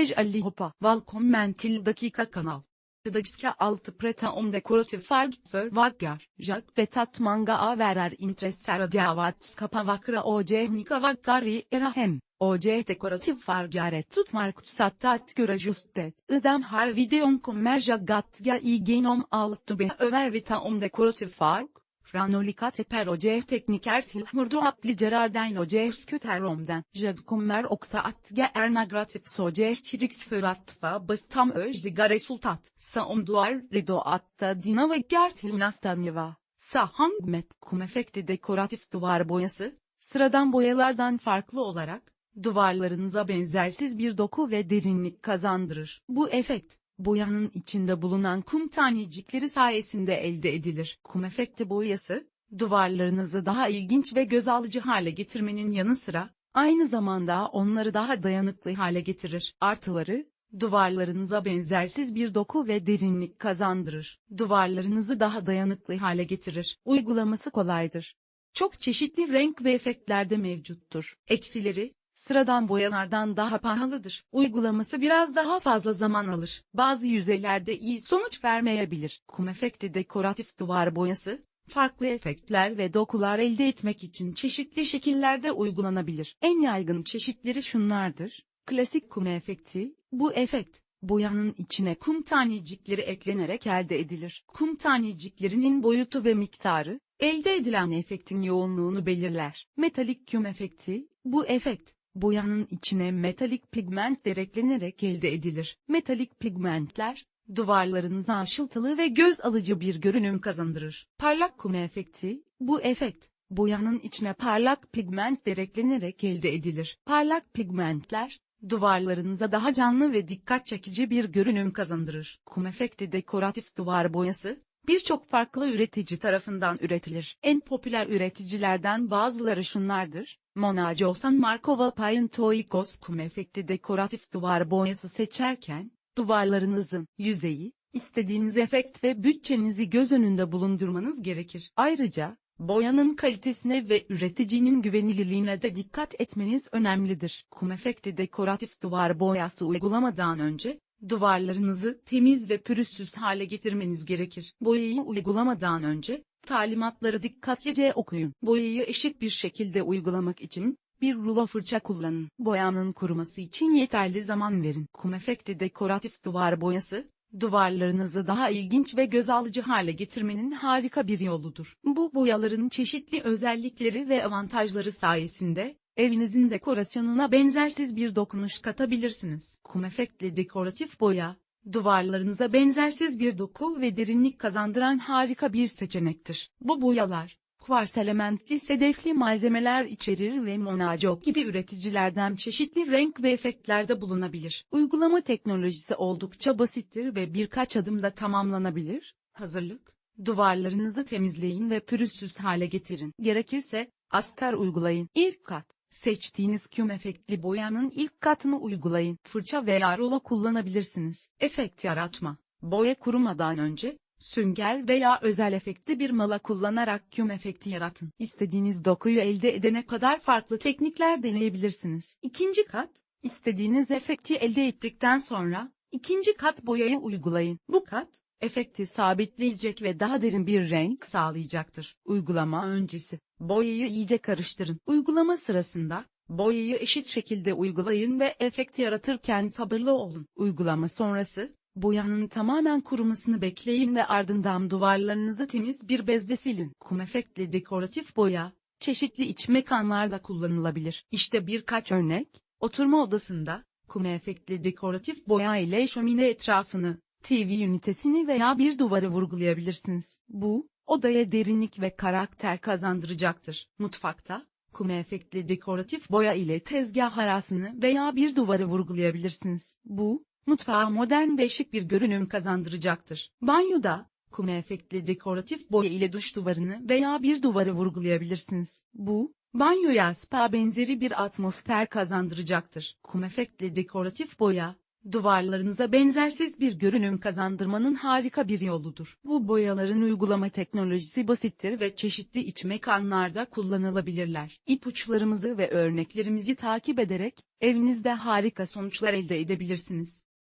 Montaj Ali Hopa. Welcome til dakika kanal. Dagiska altı preta om dekoratif farg för vaggar. Jag betat manga averar intresserade av att skapa vackra och teknika vaggar i era hem. OC dekoratif fargaret tutmark satta att göra just det. Idem har videon kommer jag gatga i genom allt be övervita om dekoratif farg. Franolika teper oce tekniker til hurdu atli cerarden oce sköter omden. Jag kommer också att ge ernagratif soce trix för att få bastam özliga resultat. Sa om duar rido atta dina ve gertil nastanjeva. Sa hangmet kum efekti dekoratif duvar boyası, sıradan boyalardan farklı olarak, duvarlarınıza benzersiz bir doku ve derinlik kazandırır. Bu efekt, boyanın içinde bulunan kum tanecikleri sayesinde elde edilir. Kum efekti boyası, duvarlarınızı daha ilginç ve göz alıcı hale getirmenin yanı sıra, aynı zamanda onları daha dayanıklı hale getirir. Artıları, duvarlarınıza benzersiz bir doku ve derinlik kazandırır. Duvarlarınızı daha dayanıklı hale getirir. Uygulaması kolaydır. Çok çeşitli renk ve efektlerde mevcuttur. Eksileri, sıradan boyalardan daha pahalıdır. Uygulaması biraz daha fazla zaman alır. Bazı yüzeylerde iyi sonuç vermeyebilir. Kum efekti dekoratif duvar boyası, farklı efektler ve dokular elde etmek için çeşitli şekillerde uygulanabilir. En yaygın çeşitleri şunlardır. Klasik kum efekti, bu efekt, boyanın içine kum tanecikleri eklenerek elde edilir. Kum taneciklerinin boyutu ve miktarı, elde edilen efektin yoğunluğunu belirler. Metalik kum efekti, bu efekt, boyanın içine metalik pigmentler eklenerek elde edilir. Metalik pigmentler, duvarlarınıza aşıltılı ve göz alıcı bir görünüm kazandırır. Parlak kum efekti, bu efekt, boyanın içine parlak pigmentler eklenerek elde edilir. Parlak pigmentler, duvarlarınıza daha canlı ve dikkat çekici bir görünüm kazandırır. Kum efekti dekoratif duvar boyası, birçok farklı üretici tarafından üretilir. En popüler üreticilerden bazıları şunlardır. Monaco San Marco Paintoikos kum efekti dekoratif duvar boyası seçerken, duvarlarınızın yüzeyi, istediğiniz efekt ve bütçenizi göz önünde bulundurmanız gerekir. Ayrıca, boyanın kalitesine ve üreticinin güvenilirliğine de dikkat etmeniz önemlidir. Kum efekti dekoratif duvar boyası uygulamadan önce, duvarlarınızı temiz ve pürüzsüz hale getirmeniz gerekir. Boyayı uygulamadan önce, talimatları dikkatlice okuyun. Boyayı eşit bir şekilde uygulamak için, bir rulo fırça kullanın. Boyanın kuruması için yeterli zaman verin. Kum efekti dekoratif duvar boyası, duvarlarınızı daha ilginç ve göz alıcı hale getirmenin harika bir yoludur. Bu boyaların çeşitli özellikleri ve avantajları sayesinde, evinizin dekorasyonuna benzersiz bir dokunuş katabilirsiniz. Kum efektli dekoratif boya, duvarlarınıza benzersiz bir doku ve derinlik kazandıran harika bir seçenektir. Bu boyalar, kuvars elementli sedefli malzemeler içerir ve Monaco gibi üreticilerden çeşitli renk ve efektlerde bulunabilir. Uygulama teknolojisi oldukça basittir ve birkaç adımda tamamlanabilir. Hazırlık, duvarlarınızı temizleyin ve pürüzsüz hale getirin. Gerekirse, astar uygulayın. İlk kat, Seçtiğiniz küm efektli boyanın ilk katını uygulayın. Fırça veya rulo kullanabilirsiniz. Efekt yaratma. Boya kurumadan önce, sünger veya özel efekti bir mala kullanarak küm efekti yaratın. İstediğiniz dokuyu elde edene kadar farklı teknikler deneyebilirsiniz. İkinci kat, istediğiniz efekti elde ettikten sonra, ikinci kat boyayı uygulayın. Bu kat, efekti sabitleyecek ve daha derin bir renk sağlayacaktır. Uygulama öncesi, boyayı iyice karıştırın. Uygulama sırasında, boyayı eşit şekilde uygulayın ve efekt yaratırken sabırlı olun. Uygulama sonrası, boyanın tamamen kurumasını bekleyin ve ardından duvarlarınızı temiz bir bezle silin. Kum efektli dekoratif boya, çeşitli iç mekanlarda kullanılabilir. İşte birkaç örnek, oturma odasında, kum efektli dekoratif boya ile şömine etrafını, TV ünitesini veya bir duvarı vurgulayabilirsiniz. Bu, odaya derinlik ve karakter kazandıracaktır. Mutfakta, kum efektli dekoratif boya ile tezgah arasını veya bir duvarı vurgulayabilirsiniz. Bu, mutfağa modern ve şık bir görünüm kazandıracaktır. Banyoda, kum efektli dekoratif boya ile duş duvarını veya bir duvarı vurgulayabilirsiniz. Bu, banyoya spa benzeri bir atmosfer kazandıracaktır. Kum efektli dekoratif boya, duvarlarınıza benzersiz bir görünüm kazandırmanın harika bir yoludur. Bu boyaların uygulama teknolojisi basittir ve çeşitli iç mekanlarda kullanılabilirler. İpuçlarımızı ve örneklerimizi takip ederek, evinizde harika sonuçlar elde edebilirsiniz.